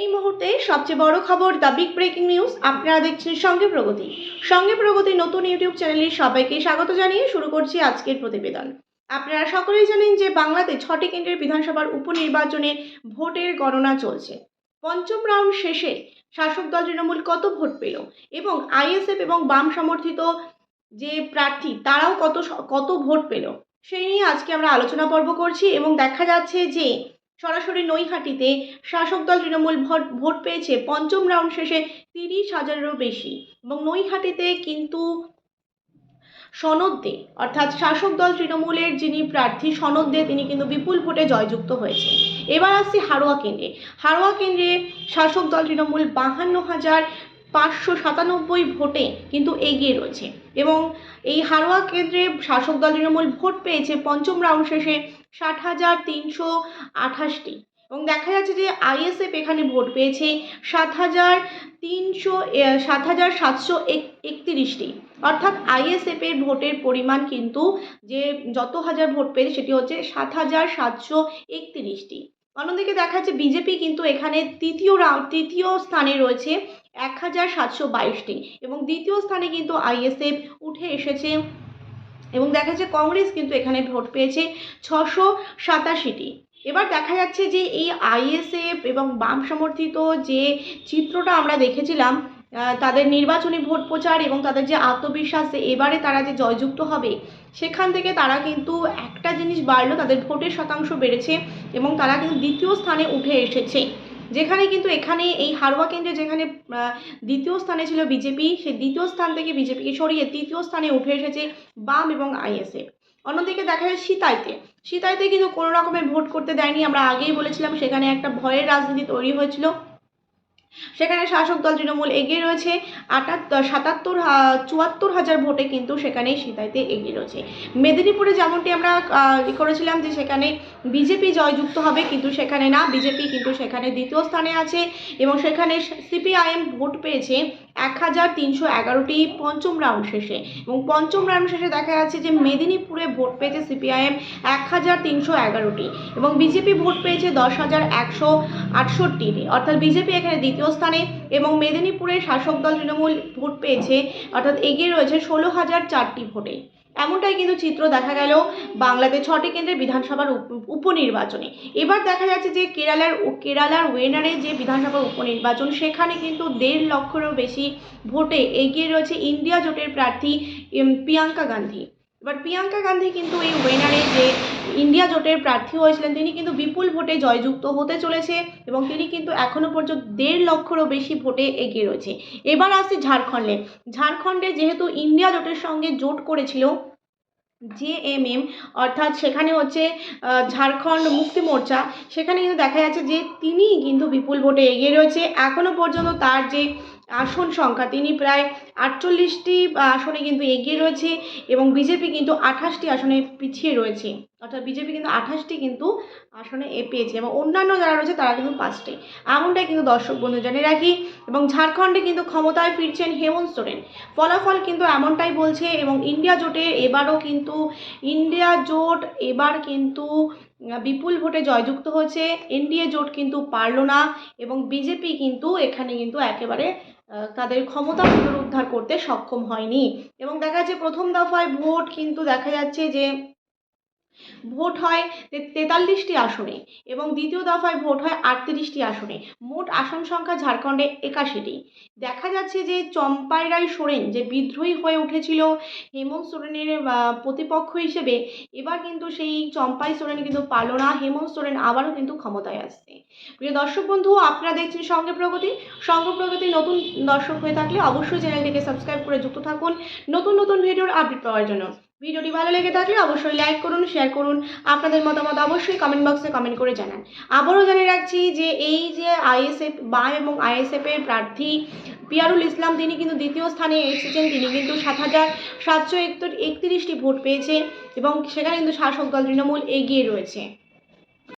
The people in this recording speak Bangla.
এই মুহূর্তে সবচেয়ে বড় খবর দ্য বিগ ব্রেকিং নিউজ আপনারা দেখছেন সঙ্গে প্রগতি। সঙ্গে প্রগতি নতুন ইউটিউব চ্যানেলে সবাইকে স্বাগত জানিয়ে শুরু করছি আজকের প্রতিবেদন। আপনারা সকলেই জানেন যে বাংলাতে ছটি কেন্দ্রের বিধানসভার উপনির্বাচনে ভোটের গণনা চলছে। পঞ্চম রাউন্ড শেষে শাসক দল তৃণমূল কত ভোট পেল? এবং আইএসএফ এবং বাম সমর্থিত যে প্রার্থী, তারাও কত কত ভোট পেল? সেই নিয়ে আজকে আমরা আলোচনা পর্ব করছি এবং দেখা যাচ্ছে যে সরাসরি নৈহাটিতে শাসক দল তৃণমূল ভোট ভোট পেয়েছে। পঞ্চম রাউন্ড শেষে তিরিশ হাজারেরও বেশি। এবং নৈহাটিতে কিন্তু সনদ দে, অর্থাৎ শাসক দল তৃণমূলের যিনি প্রার্থী, সনদ দে তিনি কিন্তু বিপুল ভোটে জয়যুক্ত হয়েছে এবার আসছি হারোয়া কেন্দ্রে। হারোয়া কেন্দ্রে শাসক দল তৃণমূল বাহান্ন হাজার পাঁচশো সাতানব্বই ভোটে কিন্তু এগিয়ে রয়েছে। এবং এই হারোয়া কেন্দ্রে শাসক দল তৃণমূল ভোট পেয়েছে পঞ্চম রাউন্ড শেষে ষাট হাজার তিনশো আঠাশটি। এবং দেখা যাচ্ছে যে আইএসএফ এখানে ভোট পেয়েছে সাত হাজার তিনশো সাত হাজার সাতশো একত্রিশটি। অর্থাৎ আইএসএফ এর ভোটের পরিমাণ কিন্তু যে যত হাজার ভোট পেয়েছে সেটি হচ্ছে সাত হাজার সাতশো একত্রিশটি। অন্যদিকে দেখা যাচ্ছে বিজেপি কিন্তু এখানে তৃতীয় রাউন্ড, তৃতীয় স্থানে রয়েছে এক হাজার সাতশো বাইশটি এবং দ্বিতীয় স্থানে কিন্তু আইএসএফ উঠে এসেছে এবং দেখা যাচ্ছে কংগ্রেস কিন্তু এখানে ভোট পেয়েছে ছশো সাতাশিটি। এবার দেখা যাচ্ছে যে এই আইএসএফ এবং বাম সমর্থিত যে চিত্রটা আমরা দেখেছিলাম তাদের নির্বাচনী ভোট প্রচার এবং তাদের যে আত্মবিশ্বাস যে এবারে তারা যে জয়যুক্ত হবে, সেখান থেকে তারা কিন্তু একটা জিনিস বাড়লো, তাদের ভোটের শতাংশ বেড়েছে এবং তারা কিন্তু দ্বিতীয় স্থানে উঠে এসেছে। যেখানে কিন্তু এখানে এই হারোয়া কেন্দ্রে যেখানে দ্বিতীয় স্থানে ছিল বিজেপি, সেই দ্বিতীয় স্থান থেকে বিজেপিকে সরিয়ে তৃতীয় স্থানে উঠে এসেছে বাম এবং আইএসএফ অন্যদিকে দেখা যায় সিতাইতে। সিতাইতে কিন্তু কোনো রকমের ভোট করতে দেয়নি। আমরা আগেই বলেছিলাম, সেখানে একটা ভয়ের রাজনীতি তৈরি হয়েছিল। সেখানে শাসক দল তৃণমূল এগিয়ে রয়েছে। আটাত্তর, সাতাত্তর চুয়াত্তর হাজার ভোটে কিন্তু সেখানেই সিতাইতে এগিয়ে রয়েছে। মেদিনীপুরে যেমনটি আমরা ই করেছিলাম যে সেখানে বিজেপি জয়যুক্ত হবে, কিন্তু সেখানে না। বিজেপি কিন্তু সেখানে দ্বিতীয় স্থানে আছে এবং সেখানে সিপিআইএম ভোট পেয়েছে এক হাজার তিনশো এগারোটি পঞ্চম রাউন্ড শেষে এবং পঞ্চম রাউন্ড শেষে দেখা যাচ্ছে যে মেদিনীপুরে ভোট পেয়েছে সিপিআইএম এক হাজার তিনশো এগারোটি এবং বিজেপি ভোট পেয়েছে দশ হাজার একশো আটষট্টিটি। অর্থাৎ বিজেপি এখানে দ্বিতীয় স্থানে এবং মেদিনীপুরের শাসক দল তৃণমূল ভোট পেয়েছে, অর্থাৎ এগিয়ে রয়েছে ষোলো হাজার চারটি ভোটে। এমনটাই কিন্তু চিত্র দেখা গেল বাংলাতে ছটি কেন্দ্রে বিধানসভার উপনির্বাচনে। এবার দেখা যাচ্ছে যে কেরালার কেরালার ওয়েনারে যে বিধানসভার উপনির্বাচন, সেখানে কিন্তু দেড় লক্ষেরও বেশি ভোটে এগিয়ে রয়েছে ইন্ডিয়া জোটের প্রার্থী প্রিয়াঙ্কা গান্ধী। এবার প্রিয়াঙ্কা গান্ধী কিন্তু এই ওয়েনারে যে ইন্ডিয়া জোটের প্রার্থী হয়েছিলেন তিনি কিন্তু বিপুল ভোটে জয়যুক্ত হতে চলেছে এবং তিনি কিন্তু এখনও পর্যন্ত দেড় লক্ষেরও বেশি ভোটে এগিয়ে রয়েছে। এবার আসছি ঝাড়খণ্ডে। ঝাড়খণ্ডে যেহেতু ইন্ডিয়া জোটের সঙ্গে জোট করেছিল জেএমএম অর্থাৎ সেখানে হচ্ছে ঝাড়খণ্ড মুক্তি মোর্চা, সেখানে কিন্তু দেখা যাচ্ছে যে তিনিই কিন্তু বিপুল ভোটে এগিয়ে রয়েছে। এখনও পর্যন্ত তার যে আসন সংখ্যা, তিনি প্রায় আটচল্লিশটি আসনে কিন্তু এগিয়ে রয়েছে এবং বিজেপি কিন্তু আঠাশটি আসনে পিছিয়ে রয়েছে। অর্থাৎ বিজেপি কিন্তু আঠাশটি কিন্তু আসনে এ পেয়েছে এবং অন্যান্য যারা রয়েছে তারা কিন্তু পাঁচটি। এমনটাই কিন্তু দর্শক বন্ধু জানিয়ে রাখি এবং ঝাড়খণ্ডে কিন্তু ক্ষমতায় ফিরছেন হেমন্ত সোরেন। ফলাফল কিন্তু এমনটাই বলছে এবং ইন্ডিয়া জোটে এবারও কিন্তু, ইন্ডিয়া জোট এবার কিন্তু বিপুল ভোটে জয়যুক্ত হয়েছে। এনডিএ জোট কিন্তু পারল না এবং বিজেপি কিন্তু এখানে কিন্তু একেবারে তাদের ক্ষমতা পুনরুদ্ধার করতে সক্ষম হয়নি। এবং দেখা যাচ্ছে প্রথম দফায় ভোট কিন্তু দেখা যাচ্ছে যে ভোট হয় তেতাল্লিশটি আসনে এবং দ্বিতীয় দফায় ভোট হয় আটত্রিশটি আসনে। মোট আসন সংখ্যা ঝাড়খণ্ডে একাশিটি। দেখা যাচ্ছে যে চম্পাই রায় সোরেন যে বিদ্রোহী হয়ে উঠেছিল, হেমন্ত সোরেনের প্রতিপক্ষ হিসেবে, এবার কিন্তু সেই চম্পাই সোরেন কিন্তু পারল না। হেমন্ত সোরেন আবারও কিন্তু ক্ষমতায় আসছে। প্রিয় দর্শক বন্ধু, আপনারা দেখছেন সঙ্গে প্রগতি। সঙ্গে প্রগতি নতুন দর্শক হয়ে থাকলে অবশ্যই চ্যানেলটিকে সাবস্ক্রাইব করে যুক্ত থাকুন। নতুন নতুন ভিডিওর আপডেট পাওয়ার জন্য। ভিডিওটি ভালো লেগে থাকলে অবশ্যই লাইক করুন, শেয়ার করুন। আপনাদের মতামত অবশ্যই কমেন্ট বক্সে কমেন্ট করে জানান। আবারও জানিয়ে রাখছি যে এই যে আইএসএফ, বাম এবং আইএসএফের প্রার্থী পিয়ারুল ইসলাম, তিনি কিন্তু দ্বিতীয় স্থানে এসেছেন। তিনি কিন্তু সাত হাজার সাতশো একত্রিশটি ভোট পেয়েছে এবং সেখানে কিন্তু শাসক দল তৃণমূল এগিয়ে রয়েছে।